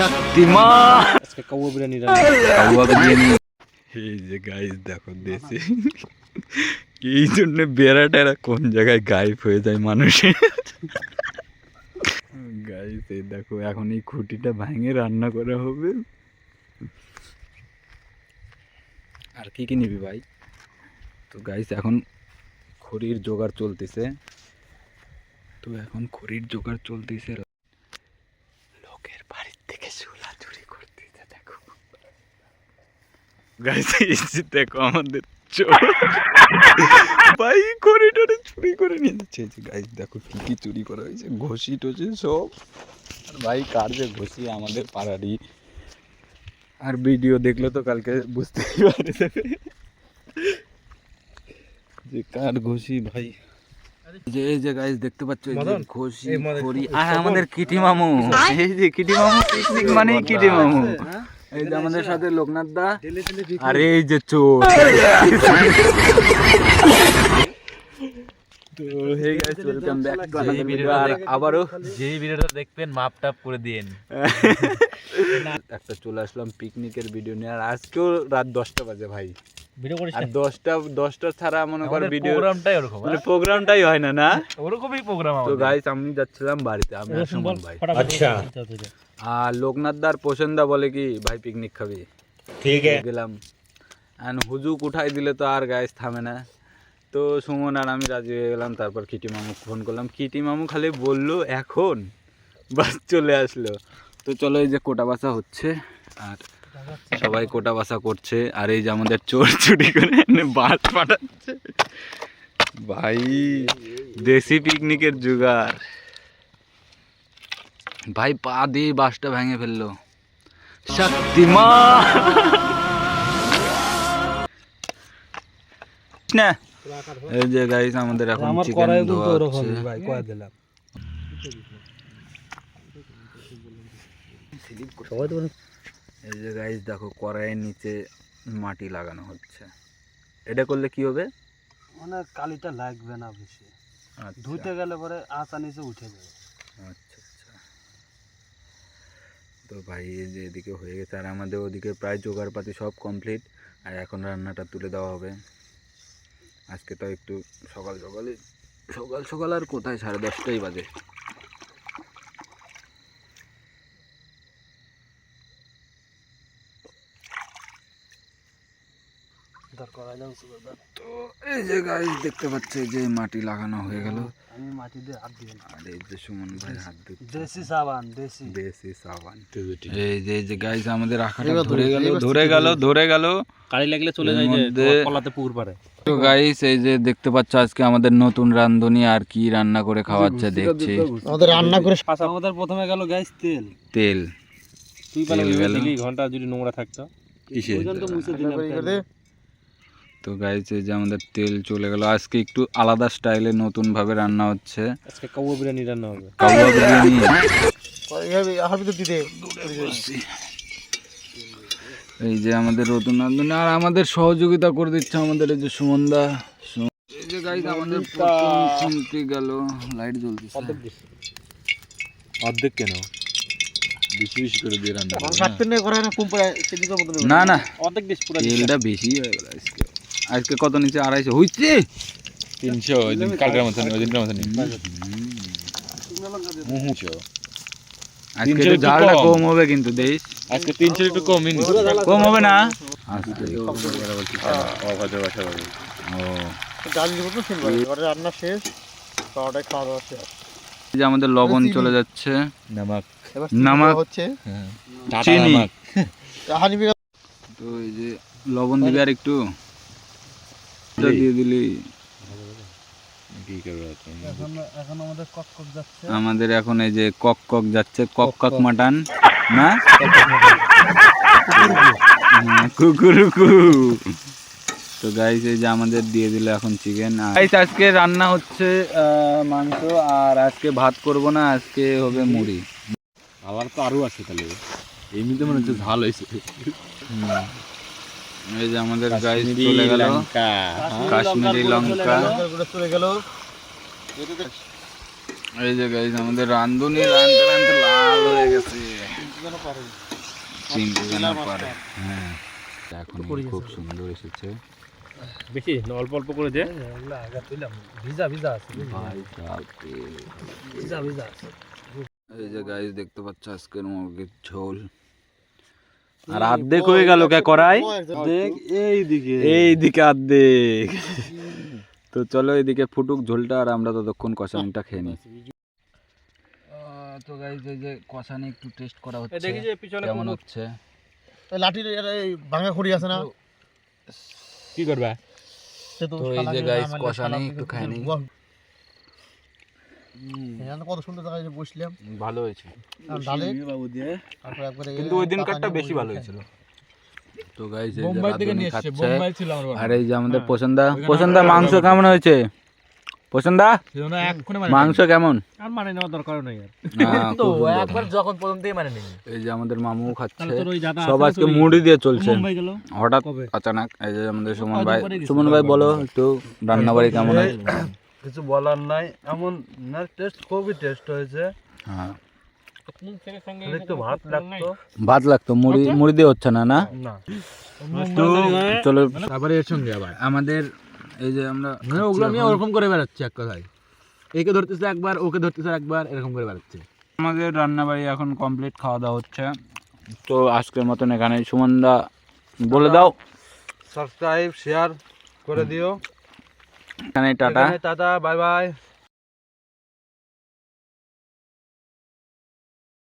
শক্তিমান আজকে কাউয়া বিরিয়ানি কাউয়া বিরিয়ানি। এই যে গাইস দেখো দেশে। এই জন্য বেড়াটারা কোন জায়গায় গায়েব হয়ে যায় মানুষের। গাইস এই দেখো এখন এই খুঁটিটা ভাঙে রান্না করা হবে। আর কি কি নিবি ভাই? তো গাইস এখন খড়ির জোগাড় চলতেছে। তো এখন খড়ির জোগাড় চলতেছে। লোকের বাড়ির থেকে চুলা চুরি করতেছে দেখো দেখো আমাদের চোর। ভাই করিডোরে চুরি করে নিয়ে যাচ্ছে। গাইস দেখো কি কি চুরি করা হয়েছে, ঘষি টসি সব। আর ভাই, কার যে ঘষি, আমাদের পাড়ারই। আর ভিডিও দেখলে তো কালকে বুঝতেই পারে যে কার ঘষি ভাই। যে এই যে গাইস দেখতে পাচ্ছ এই যে মদন, ঘষি খড়ি আর আমাদের কিটি মামু। এই যে কিটি মামু পিকনিক মানেই কিটি মামু। এই যে আমাদের সাথে লোকনাথ দা। আর এই যে চোর। তো hey guys welcome back to another video আর আবারও যেই ভিডিওটা দেখবেন মাপ টাপ করে দিয়েন। একটা চলে আসলাম পিকনিকের ভিডিও নিয়ে। আর আজকেও রাত দশটা বাজে ভাই। আর দশটা দশটা ছাড়া মনে করো ভিডিও প্রোগ্রামটাই ওরকম মানে প্রোগ্রামটাই হয় না না? হ্যাঁ? ওরকমই প্রোগ্রাম তো গাইস আমি যাচ্ছিলাম বাড়িতে। আমি আর সুমন ভাই আচ্ছা। আর লোকনাথ দার পোষণদা বলে কি ভাই পিকনিক খাবি? ঠিক গেলাম। আর হুজুক উঠাই দিলে তো আর গাইস থামে না। তো সুমন আর আমি রাজি হয়ে গেলাম, তারপর কিটি মামু ফোন করলাম। কিটি মামু খালি বলল, এখন? বাস চলে আসলো। তো চলো এই যে কোটা বাসা হচ্ছে, আর সবাই কোটা বাসা করছে, আর এই যে আমাদের চোর চুরি করে বাস পাঠাচ্ছে। ভাই, দেশি পিকনিকের জুগার ভাই, পা দিয়ে বাসটা ভেঙে ফেলল। শক্তিমান না। এই যে গাইস আমাদের এখন চিকেন ধোয়া হচ্ছে। ভাই কয়া দিলাম। এই যে গাইস দেখো কড়াইয়ের নিচে মাটি লাগানো হচ্ছে। এটা করলে কি হবে? মানে কালিটা লাগবে না বেশি। আচ্ছা, ধুইতে গেলে পরে আঁচা নিচে উঠে যাবে। আচ্ছা আচ্ছা। তো ভাই এই যে এদিকে হয়ে গেছে আর আমাদের ওদিকে প্রায় জোগাড়পাতি সব কমপ্লিট আর এখন রান্নাটা তুলে দেওয়া হবে। আজকে তো একটু সকাল সকালে সকাল সকাল আর কোথায়? সাড়ে দশটাই বাজে। তো এই যে গাছ দেখতে পাচ্ছে যে মাটি লাগানো হয়ে গেল। আমি মাটি দিয়ে হাত দিয়ে আর যে সুমন ভাই হাত দিচ্ছে দেশি সাবান দেশি দেশি সাবান এই যে যে গাইস আমাদের আখাটা ধরে গেল ধরে গেল ধরে গেল কালি লাগলে চলে যায় যে কলাতে পুকুর পারে তো গাইস এই যে দেখতে পাচ্ছ আজকে আমাদের নতুন রান্ধনি আর কি রান্না করে খাওয়াচ্ছে দেখছি আমাদের রান্না করে আমাদের প্রথমে গেল গ্যাস তেল তেল তুই পালে ঘণ্টা যদি নোংরা থাকতো ওই মুছে দিলাম তো গাইস এই যে আমাদের তেল চলে গেল। আজকে একটু আলাদা স্টাইলে নতুন ভাবে রান্না হচ্ছে। আজকে কাউয়া বিরিয়ানি রান্না হবে। কাউয়া বিরিয়ানি। এই যে আমাদের নতুন রান্ধনি আর আমাদের সহযোগিতা করে দিচ্ছে আমাদের এই যে সুমনদা। এই যে গাইস আমাদের প্রথম চিমটি গেল। লাইট জ্বলতেছে। অর্ধেক কেন? বেশি বেশি করে দিয়ে রান্না না। না কুম্পায় সেদিকের মতন না না। অর্ধেক ডিশ পুরো তেলটা বেশি হয়ে গেল আজকে। আজকে কত নিচে? আড়াইশো। হইছে? তিনশো ওই দিন কালকের মতন ওই দিনকার মতন আজকে তিনশোর একটু একটু ঝালটা কম। কম হবে কিন্তু দেশ আজকে তিনশোর একটু কমই কম হবে না? আজকে অভদ্র ভাষা বলে ও। ডাল দিব তো শুনবার এবারে রান্না শেষ খাওয়াটাই খাওয়া দাওয়া শেষ। এই যে আমাদের লবণ চলে যাচ্ছে। নামাক। নামাক। হচ্ছে। চিনি। নামাক। তো এই যে লবণ দিবি আর একটু? দিয়ে দিলি। কি করবে এখন? এখন আমাদের এখন এই যে কক কক যাচ্ছে কক কক মাটন। না? হ্যাঁ, কুকুরুকু। তো গাইস এই যে আমাদের দিয়ে দিল এখন চিকেন গাইস আজকে রান্না হচ্ছে আহ, মাংস আর আজকে ভাত করব না আজকে হবে মুড়ি। আবার তো আরও আছে তাহলে। এমনিতে মনে হচ্ছে ঝাল হয়েছে। এই যে আমাদের গাইস চলে গেল। কাশ্মীরি লঙ্কা। চলে গেল এই যে গাইস আমাদের রান্ধুনি রান্ধতে রান্ধতে লাল হয়ে গেছে। চিনতে যেন পারে। হ্যাঁ। এখন খুব সুন্দর এসেছে। বেশি অল্প অল্প করে দে। ভিজা ভিজা আছে ভিজা ভিজা আছে এই যে গাইস দেখতে পাচ্ছ আজকের মুরগির ঝোল। আর অর্ধেক হয়ে গেল কে করাই? দেখ এই দিকে এই দিকে অর্ধেক তো চলো এদিকে ফুটুক ঝোলটা আর আমরা ততক্ষণ কষানিটা খেয়ে নিই। তো গাইস এই যে কষানি একটু টেস্ট করা হচ্ছে দেখি যে পিছনে কেমন হচ্ছে? লাঠির এই ভাঙা খড়ি আছে না? কি করবে? সে তো এই যে guys, কষানি একটু খাই নি। এখানে কত সুন্দর জায়গায় বসলাম। ভালো হয়েছে। ডালে বাবু দিয়ে। তারপর একবারে কিন্তু ওই দিনকারটা বেশি ভালো হয়েছিল। তো গাইস এই যে রাঁধুনি খাচ্ছে। ছিল আমার আর এই যে আমাদের পছন্দা পছন্দা মাংস কেমন হয়েছে? পছন্দা মাংস কেমন? আর মানে নেওয়ার দরকার নেই আর। হ্যাঁ, খুব সুন্দর। একবার যখন প্রথম থেকে মানে নেই। এই যে আমাদের মামু খাচ্ছে। সব আজকে মুড়ি দিয়ে চলছে। হঠাৎ কবে? আচানক এই যে আমাদের সুমন ভাই সুমন ভাই বলো একটু রান্না বাড়ি কেমন হয়েছে? কিছু বলার নাই। এমন না টেস্ট খুবই টেস্ট হয়েছে। হ্যাঁ। একটু ভাত লাগতো। ভাত লাগতো মুড়ি মুড়ি দিয়ে হচ্ছে না না? তো চলো। তারপরে এর সঙ্গে আবার। আমাদের এই যে আমরা মানে ওগুলো নিয়ে ওরকম করে বেড়াচ্ছে এক কথায়। একে ধরতেছে একবার ওকে ধরতেছে একবার এরকম করে বেড়াচ্ছে। আমাদের রান্না বাড়ি এখন কমপ্লিট খাওয়া দাওয়া হচ্ছে। তো আজকের মতন এখানে সুমনদা বলে দাও। সাবস্ক্রাইব শেয়ার করে দিও। টাটা। Tata bye bye.